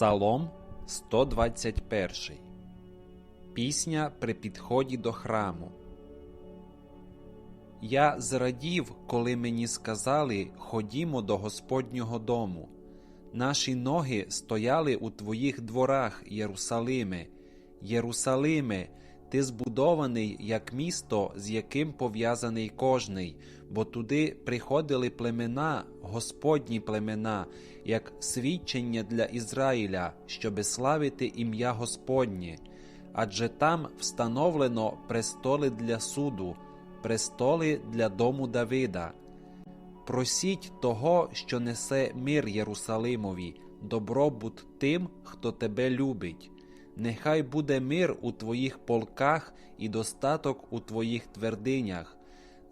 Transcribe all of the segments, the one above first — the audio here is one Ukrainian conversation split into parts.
Псалом 121. Пісня при підході до храму. Я зрадів, коли мені сказали Ходімо до Господнього дому. Наші ноги стояли у твоїх дворах, Єрусалиме. Єрусалиме, ти збудований як місто, з яким пов'язаний кожний, бо туди приходили племена, Господні племена, як свідчення для Ізраїля, щоби славити ім'я Господнє. Адже там встановлено престоли для суду, престоли для дому Давида. Просіть того, що несе мир Єрусалимові, добробут тим, хто тебе любить. Нехай буде мир у твоїх полках і достаток у твоїх твердинях.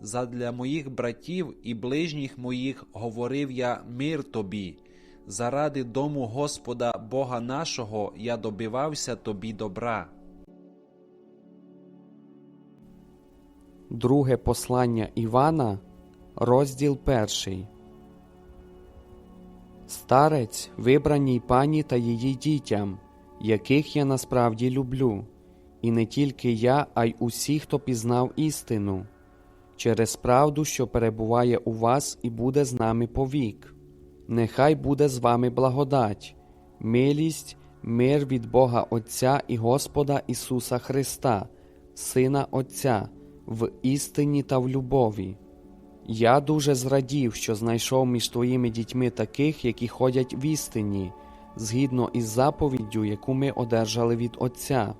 Задля моїх братів і ближніх моїх говорив я мир тобі. Заради дому Господа Бога нашого я добивався тобі добра. Друге послання Івана, розділ перший. Старець вибраній пані та її дітям, яких я насправді люблю, і не тільки я, а й усі, хто пізнав істину, через правду, що перебуває у вас і буде з нами повік. Нехай буде з вами благодать, милість, мир від Бога Отця і Господа Ісуса Христа, Сина Отця, в істині та в любові. Я дуже зрадів, що знайшов між твоїми дітьми таких, які ходять в істині, згідно із заповіддю, яку ми одержали від Отця.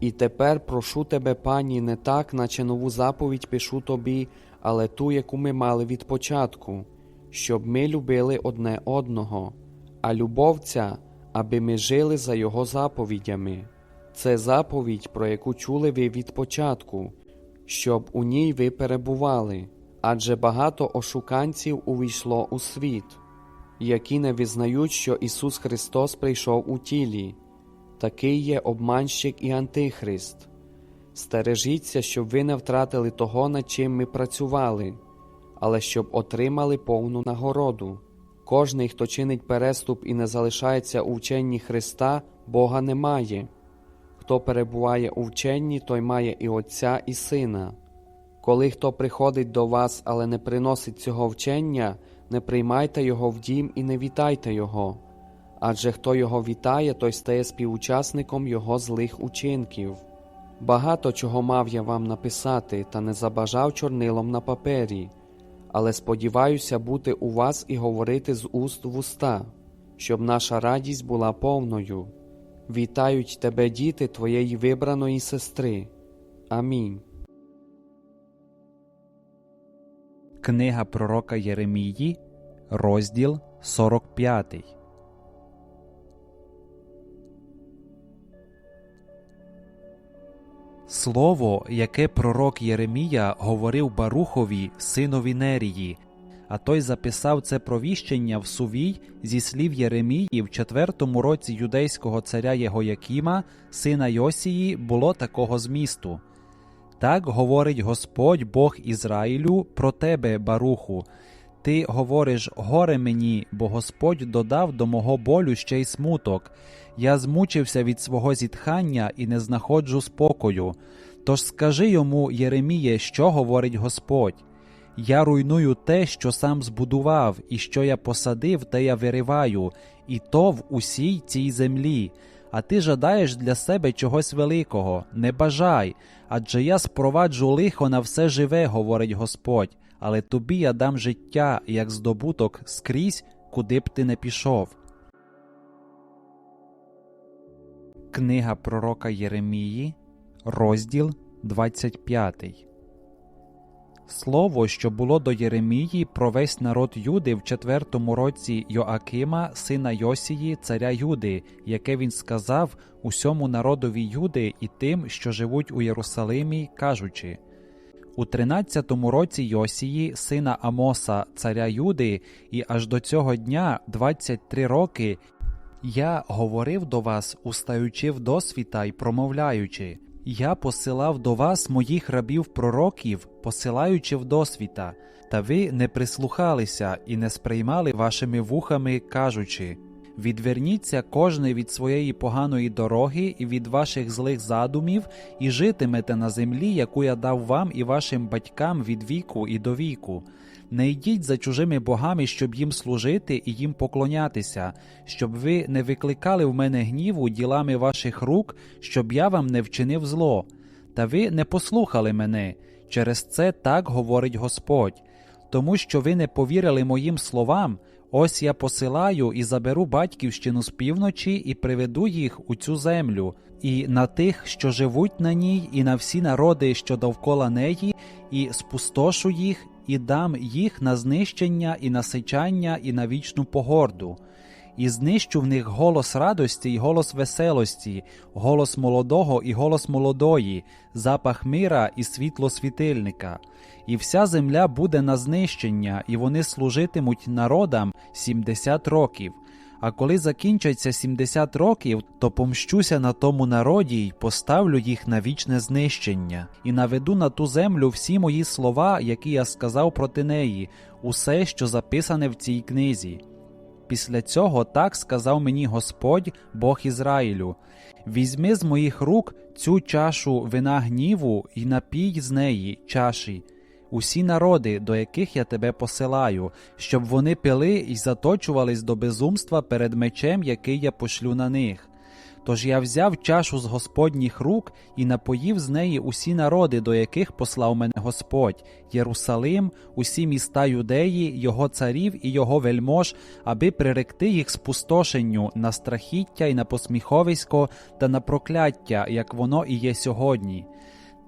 І тепер прошу тебе, пані, не так, наче нову заповідь пишу тобі, але ту, яку ми мали від початку, щоб ми любили одне одного, а любов ця, аби ми жили за його заповідями. Це заповідь, про яку чули ви від початку, щоб у ній ви перебували, адже багато ошуканців увійшло у світ, які не визнають, що Ісус Христос прийшов у тілі. Такий є обманщик і антихрист. Стережіться, щоб ви не втратили того, над чим ми працювали, але щоб отримали повну нагороду. Кожний, хто чинить переступ і не залишається у вченні Христа, Бога не має. Хто перебуває у вченні, той має і Отця, і Сина. Коли хто приходить до вас, але не приносить цього вчення, не приймайте його в дім і не вітайте його. Адже хто його вітає, той стає співучасником його злих учинків. Багато чого мав я вам написати, та не забажав чорнилом на папері, але сподіваюся бути у вас і говорити з уст в уста, щоб наша радість була повною. Вітають тебе, діти твоєї вибраної сестри. Амінь. Книга пророка Єремії, розділ 45. Слово, яке пророк Єремія говорив Барухові, синові Нерії, а той записав це провіщення в сувій зі слів Єремії в четвертому році юдейського царя Єгоякіма, сина Йосії, було такого змісту. Так говорить Господь Бог Ізраїлю про тебе, Баруху. Ти говориш горе мені, бо Господь додав до мого болю ще й смуток. Я змучився від свого зітхання і не знаходжу спокою. Тож скажи йому, Єреміє, що говорить Господь. Я руйную те, що сам збудував, і що я посадив, те я вириваю, і то в усій цій землі. А ти жадаєш для себе чогось великого, не бажай, адже я спроваджу лихо на все живе, говорить Господь, але тобі я дам життя, як здобуток, скрізь, куди б ти не пішов. Книга пророка Єремії, розділ 25 Слово, що було до Єремії про весь народ Юди в четвертому році Йоакима, сина Йосії, царя Юди, яке він сказав усьому народові Юди і тим, що живуть у Єрусалимі, кажучи у тринадцятому році Йосії, сина Амоса, царя Юди, і аж до цього дня, 23 роки, я говорив до вас, устаючи в досвіта й промовляючи. Я посилав до вас моїх рабів пророків, посилаючи в досвіта, та ви не прислухалися і не сприймали вашими вухами, кажучи Відверніться кожний від своєї поганої дороги і від ваших злих задумів, і житимете на землі, яку я дав вам і вашим батькам від віку і до віку. Не йдіть за чужими богами, щоб їм служити і їм поклонятися, щоб ви не викликали в мене гніву ділами ваших рук, щоб я вам не вчинив зло. Та ви не послухали мене. Через це так говорить Господь. Тому що ви не повірили моїм словам, ось я посилаю і заберу батьківщину з півночі і приведу їх у цю землю, і на тих, що живуть на ній, і на всі народи, що довкола неї, і спустошу їх, і дам їх на знищення, і насичання, і на вічну погорду. І знищу в них голос радості і голос веселості, голос молодого і голос молодої, запах мира і світло світильника. І вся земля буде на знищення, і вони служитимуть народам сімдесят років. А коли закінчаться сімдесят років, то помщуся на тому народі й поставлю їх на вічне знищення, і наведу на ту землю всі мої слова, які я сказав проти неї, усе, що записане в цій книзі. Після цього так сказав мені Господь, Бог Ізраїлю: Візьми з моїх рук цю чашу вина гніву і напій з неї чаші, усі народи, до яких я тебе посилаю, щоб вони пили і заточувались до безумства перед мечем, який я пошлю на них. Тож я взяв чашу з Господніх рук і напоїв з неї усі народи, до яких послав мене Господь, Єрусалим, усі міста юдеї, його царів і його вельмож, аби приректи їх спустошенню на страхіття і на посміховисько та на прокляття, як воно і є сьогодні.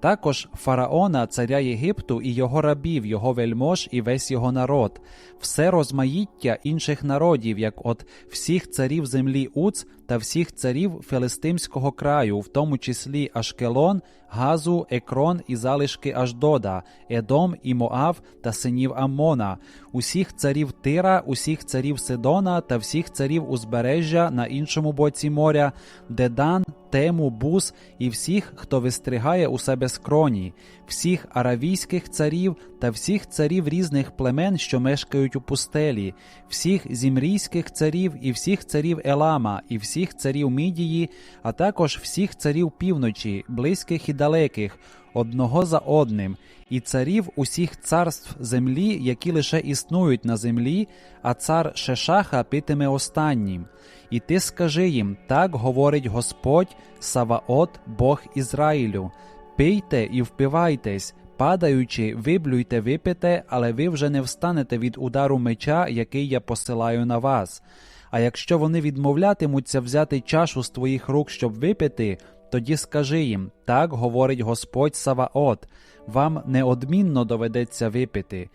Також фараона, царя Єгипту, і його рабів, його вельмож і весь його народ, все розмаїття інших народів, як от всіх царів землі Уц та всіх царів Филистимського краю, в тому числі Ашкелон, Газу, Екрон і залишки Аждода, Едом і Моав та синів Аммона, усіх царів Тира, усіх царів Сидона та всіх царів узбережжя на іншому боці моря, Дедан, Тему, Бус і всіх, хто вистригає у себе скроні, всіх аравійських царів та всіх царів різних племен, що мешкають у пустелі, всіх зімрійських царів і всіх царів Елама, і всіх царів Мідії, а також всіх царів півночі, близьких і далеких, одного за одним, і царів усіх царств землі, які лише існують на землі, а цар Шешаха питиме останнім. І ти скажи їм: так говорить Господь, Саваот, Бог Ізраїлю. Пийте і впивайтесь, падаючи, виблюйте, випите, але ви вже не встанете від удару меча, який я посилаю на вас. А якщо вони відмовлятимуться взяти чашу з твоїх рук, щоб випити, тоді скажи їм: так говорить Господь Саваот, вам неодмінно доведеться випити.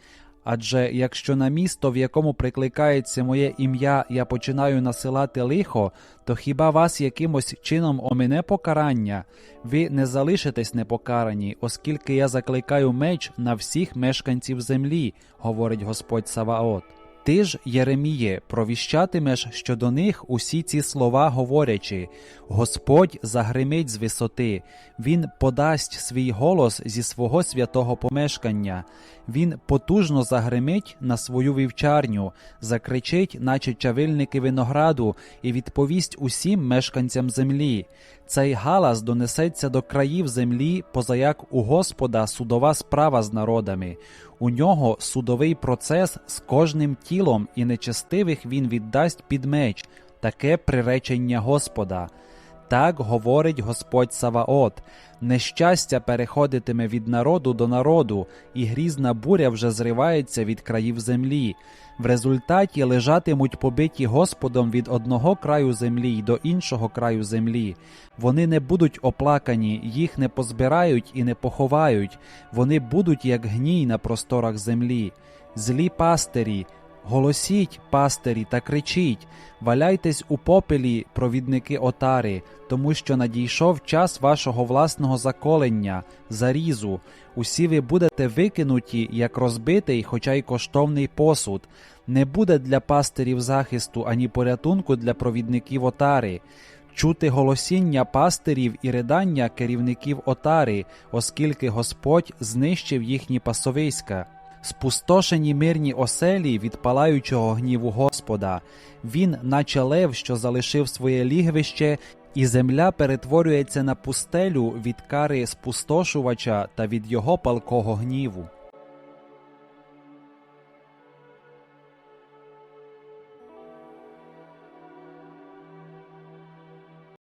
Адже якщо на місто, в якому прикликається моє ім'я, я починаю насилати лихо, то хіба вас якимось чином омине покарання? Ви не залишитесь непокарані, оскільки я закликаю меч на всіх мешканців землі, говорить Господь Саваот. Ти ж, Єреміє, провіщатимеш щодо них усі ці слова, говорячи: Господь загримить з висоти, Він подасть свій голос зі свого святого помешкання, Він потужно загримить на свою вівчарню, закричить, наче чавильники винограду, і відповість усім мешканцям землі. Цей галас донесеться до країв землі, позаяк у Господа судова справа з народами. У нього судовий процес з кожним тілом, і нечестивих він віддасть під меч, таке приречення Господа. Так говорить Господь Саваот: нещастя переходитиме від народу до народу, і грізна буря вже зривається від країв землі. В результаті лежатимуть побиті Господом від одного краю землі й до іншого краю землі. Вони не будуть оплакані, їх не позбирають і не поховають. Вони будуть як гній на просторах землі. Злі пастирі, Голосіть, пастирі, та кричіть, валяйтесь у попелі, провідники отари, тому що надійшов час вашого власного заколення, зарізу. Усі ви будете викинуті, як розбитий, хоча й коштовний посуд. Не буде для пастирів захисту ані порятунку для провідників отари. Чути голосіння пастирів і ридання керівників отари, оскільки Господь знищив їхні пасовиська. Спустошені мирні оселі від палаючого гніву Господа. Він, наче лев, що залишив своє лігвище, і земля перетворюється на пустелю від кари спустошувача та від його палкого гніву.